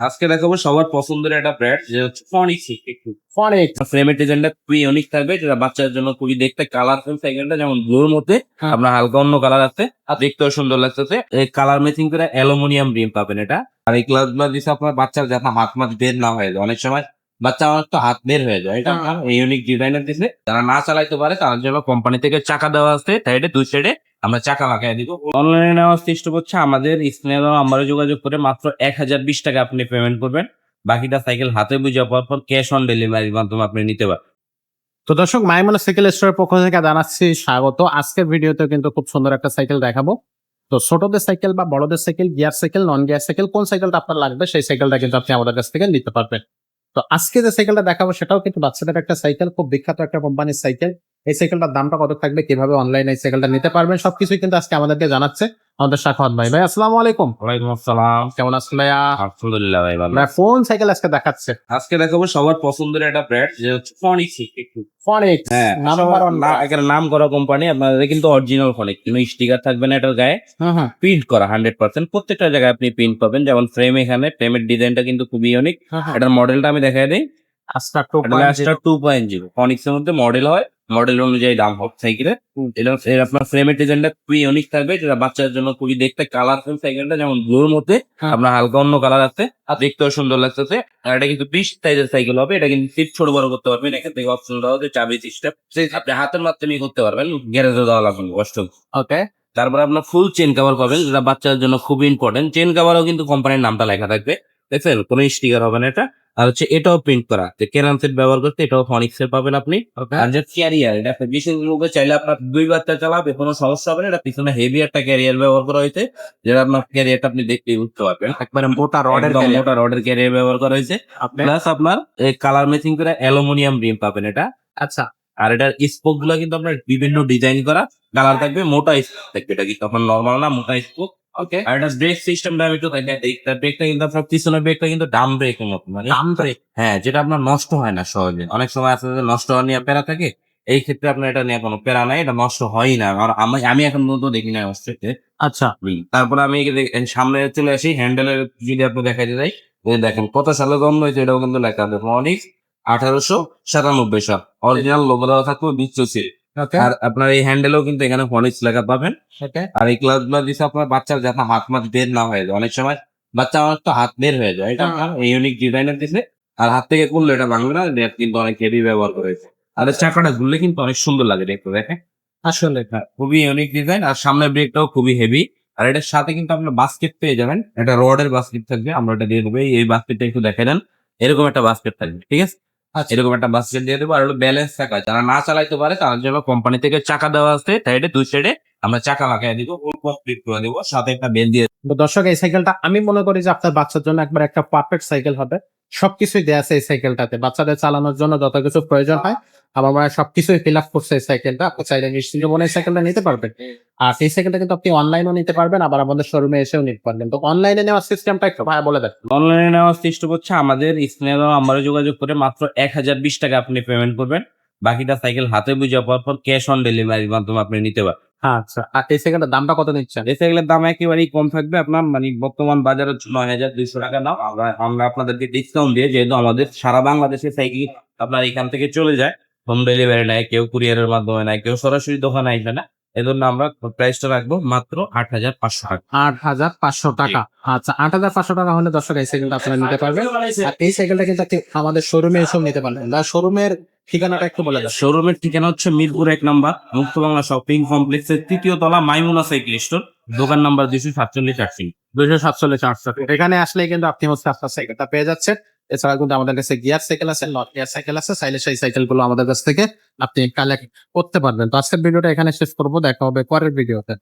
আজকে দেখাবো সবার পছন্দের একটা ব্র্যান্ড যেটা হচ্ছে ফনিক একটু। ফনিক ফ্রেমের ডিজাইনটা খুবই ইউনিক থাকবে যেটা বাচ্চার জন্য খুবই দেখতে কালার সাইকেলটা যেমন ব্লুর মধ্যে হ্যাঁ। আপনার হালকা অন্য কালার আছে আর দেখতেও সুন্দর লাগতেছে। এই কালার ম্যাচিং করে অ্যালুমিনিয়াম রিম পাবেন এটা। আর এই গ্লাসগুলো দিচ্ছে আপনার বাচ্চার যাতে হাত মাত বের না হয়ে যায়। অনেক সময় বাচ্চা আমার তো হাত বের হয়ে যায়। এটা। আপনার ইউনিক ডিজাইনার দিছে। যারা না চালাইতে পারে তার জন্য কোম্পানি থেকে চাকা দেওয়া আছে। সাইডে দুই সাইডে আমরা চাকা লাগাই দিব। অনলাইনে নেওয়ার চেষ্টা করছে আমাদের স্ক্রিনে নাম্বারে যোগাযোগ করে মাত্র এক হাজার বিশ টাকা আপনি পেমেন্ট করবেন। বাকিটা সাইকেল হাতে বুঝে পাওয়ার পর ক্যাশ অন ডেলিভারির মাধ্যমে আপনি নিতে পারবেন। তো দর্শক মাইমনা সাইকেল স্টোরের পক্ষ থেকে জানাচ্ছি স্বাগত। আজকের ভিডিওতে কিন্তু খুব সুন্দর একটা সাইকেল দেখাবো। তো ছোটদের সাইকেল বা বড়দের cycle gear cycle non gear cycle কোন সাইকেলটা আপনার লাগবে সেই সাইকেলটা কিন্তু আপনি আমাদের কাছ থেকে নিতে পারবেন। তো আজকে যে সাইকেলটা দেখাবো সেটাও কিন্তু বাচ্চাদের একটা সাইকেল খুব বিখ্যাত একটা কোম্পানির সাইকেল এই সাইকেলটার দামটা কত থাকবে, কীভাবে অনলাইনে এই সাইকেলটা নিতে পারবেন, সবকিছুই কিন্তু আজকে আমাদেরকে জানাচ্ছে। আমাদের শাখাত ভাই। ভাই আসসালামু আলাইকুম। ওয়ালাইকুম আসসালাম। কেমন আছেন ভাইয়া? আলহামদুলিল্লাহ ভাই ভালো। ভাই কোন সাইকেল আজকে দেখাচ্ছে। আজকে দেখাবো সবার পছন্দের একটা ব্র্যান্ড যে হচ্ছে ফনিক একটু। অনেক হ্যাঁ নাম্বার ওয়ান না এখানে নাম করা কোম্পানি আপনাদের কিন্তু অরিজিনাল ফনিক কোনো স্টিকার থাকবে না এটার গায়ে। প্রিন্ট করা হান্ড্রেড পার্সেন্ট প্রত্যেকটা জায়গায় আপনি প্রিন্ট পাবেন। যেমন ফ্রেম এখানে ফ্রেমের ডিজাইনটা কিন্তু খুবই ইউনিক এটার মডেলটা আমি দেখাই দিই। টু টু পয়েন্ট জিরো মধ্যে মডেল হয়। মডেল অনুযায়ী দাম হবে এটা এর আপনার ফ্রেমের ডিজাইনটা খুবই ইউনিক থাকবে। যেটা বাচ্চাদের জন্য খুবই দেখতে সাইকেলটা যেমন ব্লুর মধ্যে হ্যাঁ। আপনার হালকা অন্য কালার আছে আর দেখতেও সুন্দর লাগতেছে। আর এটা কিন্তু বিশ সাইজের সাইকেল হবে। এটা কিন্তু সিট ছোট বড় করতে পারবেন। এখান থেকে অপশন দেওয়া হচ্ছে চাবি সিস্টেম আপনি হাতের মাধ্যমে করতে পারবেন। গ্যারেজে দেওয়া লাগবে কষ্ট। ওকে তারপর আপনার ফুল চেন কভার পাবেন যেটা বাচ্চাদের জন্য খুব ইম্পর্টেন্ট চেন কভারও কিন্তু কোম্পানির নামটা লেখা থাকবে। দেখছেন? কোনো স্টিকার হবে না এটা। আর হচ্ছে এটাও প্রিন্ট করা। যে কেরান সেট ব্যবহার করতে এটাও ফনিক্স এর পাবেন আপনি। আর যে ক্যারিয়ার এটা বিশেষ রূপে চাইলে আপনার দুই বাচ্চা চালাবে কোনো সমস্যা হবে না। এটা পিছনে হেভি একটা ক্যারিয়ার ব্যবহার করা হয়েছে যেটা আপনার ক্যারিয়ারটা আপনি দেখতে বুঝতে পারবেন। একবারে মোটা রডের মোটা রডের ক্যারিয়ার ব্যবহার করা হয়েছে। প্লাস আপনার কালার ম্যাচিং করে অ্যালুমিনিয়াম রিম পাবেন এটা। আচ্ছা। আর এটার স্পোকগুলো কিন্তু আপনার বিভিন্ন ডিজাইন করা। কালার থাকবে মোটা স্পোক থাকবে এটা কিন্তু আপনার নর্মাল না মোটা স্পোক ওকে আর এটা ব্রেক সিস্টেমটা আমি একটু দিই ব্রেকটা কিন্তু আপনার পিছনের ব্রেকটা কিন্তু ডাম ব্রেকের মতো মানে দাম ব্রেক হ্যাঁ যেটা আপনার নষ্ট হয় না সহজে। অনেক সময় আছে যে নষ্ট হওয়া নিয়ে প্যারা থাকে এই ক্ষেত্রে আপনার এটা নিয়ে কোনো প্যারা নাই এটা নষ্ট হয়ই না। আর আমি আমি এখন পর্যন্ত দেখি না অস্ট্রেতে আচ্ছা। তারপরে আমি সামনে চলে আসি হ্যান্ডেলের যদি আপনি দেখাইতে যাই দেখেন কত সালে জন্ম হয়েছে এটাও কিন্তু লেখা আছে অনিক্স আঠারোশো সাতানব্বই সাল। অরিজিনাল লোগো দেওয়া থাকবে ওকে আর আপনার এই হ্যান্ডেলও কিন্তু এখানে ফনিক্স লেখা পাবেন। আর এই ক্লাসগুলো দিচ্ছে আপনার বাচ্চার যাতে হাত মাত বের না হয়ে যায়। অনেক সময় বাচ্চা আমার তো হাত বের হয়ে যায়। এটা হ্যাঁ। আপনার ইউনিক ডিজাইনার দিছে। আর হাত থেকে করলে এটা ভাঙবে না এটা কিন্তু অনেক হেভি ব্যবহার করেছে আর চাকাটা ঘুরলে কিন্তু অনেক সুন্দর লাগে দেখতে দেখেন। আসলে। হ্যাঁ, খুবই ইউনিক ডিজাইন আর সামনের ব্রেকটাও খুবই হেভি আর এটার সাথে কিন্তু আপনার বাস্কেট পেয়ে যাবেন। এটা রডের বাস্কেট থাকবে। আমরা এটা দিয়ে দেবো। এই- বাস্কেটটা একটু দেখে দেন। এরকম একটা বাস্কেট থাকবে ঠিক আছে? এরকম একটা বাস্কেট দিয়ে দেবো আর হলো ব্যালেন্স চাকা যারা না চালাইতে পারে তার জন্য কোম্পানি থেকে চাকা দেওয়া আছে সাইডে দুই সাইডে আমরা চাকা লাগাই দিব কমপ্লিট করে দেবো সাথে একটা বেল দিয়ে দেবো দর্শক এই সাইকেলটা আমি মনে করি যে আপনার বাচ্চার জন্য একবার একটা পারফেক্ট সাইকেল হবে। সবকিছুই দেওয়া আছে এই সাইকেলটাতে বাচ্চাদের চালানোর জন্য যত কিছু প্রয়োজন হয় আমার মনে হয় সবকিছুই ফিল আপ করছে এই সাইকেলটা আপনি চাইলে নিশ্চিন্ত মনে এই সাইকেলটা নিতে পারবেন। আর এই সাইকেলটা কিন্তু আপনি অনলাইনেও নিতে পারবেন আবার আমাদের শোরুমে এসেও নিতে পারবেন। তো অনলাইনে নেওয়ার সিস্টেমটা একটু ভাই বলে দেন। অনলাইনে নেওয়ার সিস্টেম হচ্ছে আমাদের স্ক্রিনে নাম্বারে যোগাযোগ করে মাত্র এক হাজার বিশ টাকা আপনি পেমেন্ট করবেন। বাকিটা সাইকেল হাতে বুঝে পাওয়ার পর ক্যাশ অন ডেলিভারির মাধ্যমে আপনি নিতে পারবেন। আচ্ছা আর এই সাইকেলটার দামটা কত নিচ্ছেন? এই সাইকেলের দাম একেবারেই কম থাকবে আপনার মানে বর্তমান বাজারে নয় হাজার দুইশো টাকা দাম। আমরা আমরা আপনাদেরকে ডিসকাউন্ট দিয়ে যেহেতু আমাদের সারা বাংলাদেশে সাইকেল আপনার এখান থেকে চলে যায় হোম ডেলিভারি নেয় কেউ কুরিয়ারের মাধ্যমে নেয় কেউ সরাসরি দোকানে আসবে না এজন্য আমরা প্রাইসটা রাখব মাত্র আট হাজার পাঁচশো টাকা। আট হাজার পাঁচশো টাকা। আচ্ছা আট হাজার পাঁচশো টাকা হলে দর্শক এই সাইকেলটা আপনারা নিতে পারবেন। আর এই সাইকেলটা কিন্তু আমাদের শোরুমে এসব নিতে পারবেন। শোরুমের ঠিকানাটা একটু বলে দেন। শোরুমের ঠিকানা হচ্ছে মিরপুর এক নাম্বার মুক্ত বাংলা শপিং কমপ্লেক্সের তৃতীয় তলা মাইমুনা সাইকেল স্টোর দোকান নাম্বার দুইশো সাতচল্লিশ আটশো দুইশো সাতচল্লিশ আটশো এখানে আসলে কিন্তু আপনি হচ্ছে আপনার সাইকেলটা পেয়ে যাচ্ছেন। এছাড়া কিন্তু আমাদের কাছে গিয়ার সাইকেল আছে নট গিয়ার সাইকেল আছে সাইলে সেই সাইকেলগুলো আমাদের কাছ থেকে আপনি কালেক্ট করতে পারবেন। তো আজকের ভিডিওটা এখানে শেষ করব, দেখা হবে পরের ভিডিওতে